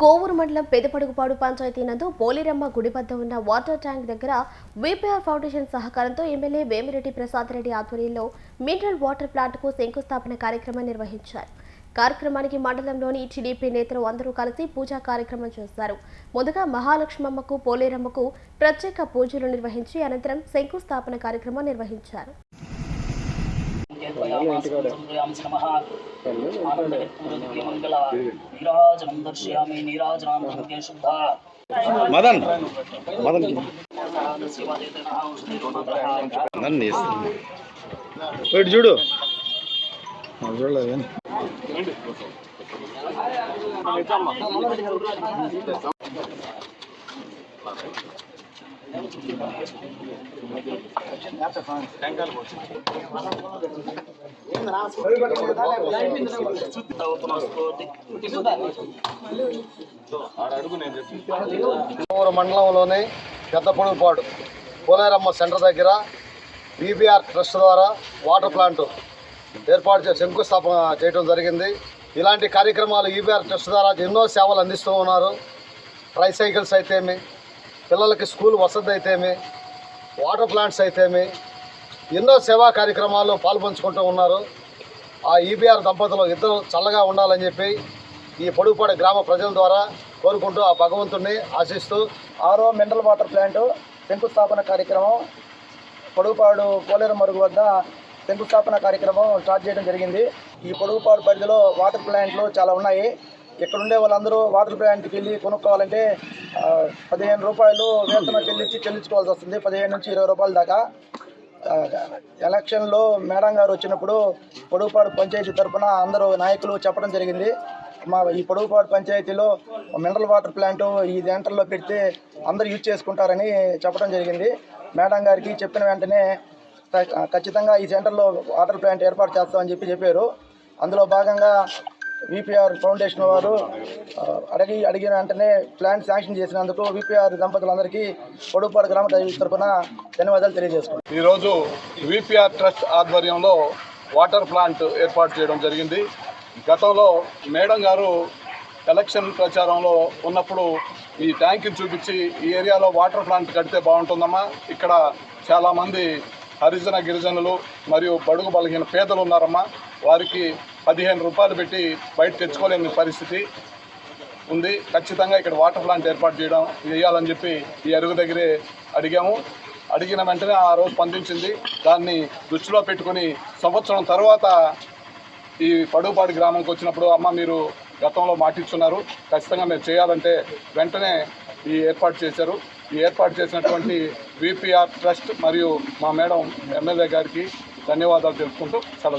కోవూరు మండలం పెదపడుగుపాడు పంచాయతీ నందు పోలిరమ్మ గుడి వద్ద ఉన్న వాటర్ ట్యాంక్ దగ్గర విపిఆర్ ఫౌండేషన్ సహకారంతో ఎమ్మెల్యే వేమిరెడ్డి ప్రసాద్ రెడ్డి ఆధ్వర్యంలో మినరల్ వాటర్ ప్లాంట్కు శంకుస్థాపన కార్యక్రమం నిర్వహించారు కార్యక్రమానికి మండలంలోని టీడీపీ నేతలు అందరూ కలిసి పూజా కార్యక్రమం చేశారు ముందుగా మహాలక్ష్మమ్మకు పోలేరమ్మకు ప్రత్యేక పూజలు నిర్వహించి అనంతరం శంకుస్థాపన కార్యక్రమం నిర్వహించారు నీరాజనం దర్శయామి నీరాజనాం శుద్ధ మదన్. మదన్ నన్ను ఇస్తుంది ఇటు చూడు. చూడలేదు కానీ మండలంలోని పెద్దపొడుగుపాడు పోలేరమ్మ సెంటర్ దగ్గర బీబీఆర్ ట్రస్ట్ ద్వారా వాటర్ ప్లాంట్ ఏర్పాటు చే శంకుస్థాపన చేయడం జరిగింది. ఇలాంటి కార్యక్రమాలు ఈబీఆర్ ట్రస్ట్ ద్వారా ఎన్నో సేవలు అందిస్తూ ఉన్నారు. ట్రైసైకిల్స్ అయితేమి పిల్లలకి స్కూల్ వసతి అయితేమి వాటర్ ప్లాంట్స్ అయితేమి ఎన్నో సేవా కార్యక్రమాల్లో పాల్పంచుకుంటూ ఉన్నారు. ఆ ఈబీఆర్ దంపతులు ఇద్దరు చల్లగా ఉండాలని చెప్పి ఈ పొడుగుపాడు గ్రామ ప్రజల ద్వారా కోరుకుంటూ ఆ భగవంతుడిని ఆశిస్తూ ఆరో మినరల్ వాటర్ ప్లాంట్ శంకుస్థాపన కార్యక్రమం పొడుగుపాడు పోలేరు మరుగు వద్ద శంకుస్థాపన కార్యక్రమం స్టార్ట్ చేయడం జరిగింది. ఈ పొడుగుపాడు పరిధిలో వాటర్ ప్లాంట్లు చాలా ఉన్నాయి. ఇక్కడ ఉండే వాళ్ళందరూ వాటర్ ప్లాంట్కి వెళ్ళి కొనుక్కోవాలంటే పదిహేను రూపాయలు వేతనం చెల్లించి చెల్లించుకోవాల్సి వస్తుంది. పదిహేను నుంచి ఇరవై రూపాయల దాకా. ఎలక్షన్లో మేడం గారు వచ్చినప్పుడు పొడుగుపాడు పంచాయతీ తరఫున అందరూ నాయకులు చెప్పడం జరిగింది. మా ఈ పొడుగుపాడు పంచాయతీలో మినరల్ వాటర్ ప్లాంట్ ఈ సెంటర్లో పెడితే అందరూ యూజ్ చేసుకుంటారని చెప్పడం జరిగింది. మేడం గారికి చెప్పిన వెంటనే ఖచ్చితంగా ఈ సెంటర్లో వాటర్ ప్లాంట్ ఏర్పాటు చేస్తామని చెప్పి చెప్పారు. అందులో భాగంగా విపిఆర్ ఫౌండేషన్ వారు అడిగి అడిగిన వెంటనే ప్లాంట్ శాంక్షన్ చేసినందుకు విపిఆర్ దంపతులందరికీ పొడుపాడు గ్రామ తరఫున ధన్యవాదాలు తెలియజేసుకున్నాం ఈరోజు విపిఆర్ ట్రస్ట్ ఆధ్వర్యంలో వాటర్ ప్లాంట్ ఏర్పాటు చేయడం జరిగింది. గతంలో మేడం గారు ఎలక్షన్ ప్రచారంలో ఉన్నప్పుడు ఈ ట్యాంక్ని చూపించి ఈ ఏరియాలో వాటర్ ప్లాంట్ కడితే బాగుంటుందమ్మా. ఇక్కడ చాలామంది హరిజన గిరిజనులు మరియు బడుగు బలహీన పేదలు ఉన్నారమ్మా. వారికి పదిహేను రూపాయలు పెట్టి బయట తెచ్చుకోలేని పరిస్థితి ఉంది. ఖచ్చితంగా ఇక్కడ వాటర్ ప్లాంట్ ఏర్పాటు చేయడం చేయాలని చెప్పి ఈ అరుగు దగ్గరే అడిగాము. అడిగిన వెంటనే ఆ రోజు స్పందించింది. దాన్ని దృష్టిలో పెట్టుకుని సంవత్సరం తర్వాత ఈ పడుపాడు గ్రామంకి వచ్చినప్పుడు అమ్మ మీరు గతంలో మాటిచ్చున్నారు. ఖచ్చితంగా మీరు చేయాలంటే వెంటనే ఈ ఏర్పాటు చేశారు. ఈ ఏర్పాటు చేసినటువంటి విపిఆర్ ట్రస్ట్ మరియు మా మేడం ఎమ్మెల్యే గారికి ధన్యవాదాలు తెలుపుకుంటూ సెలవు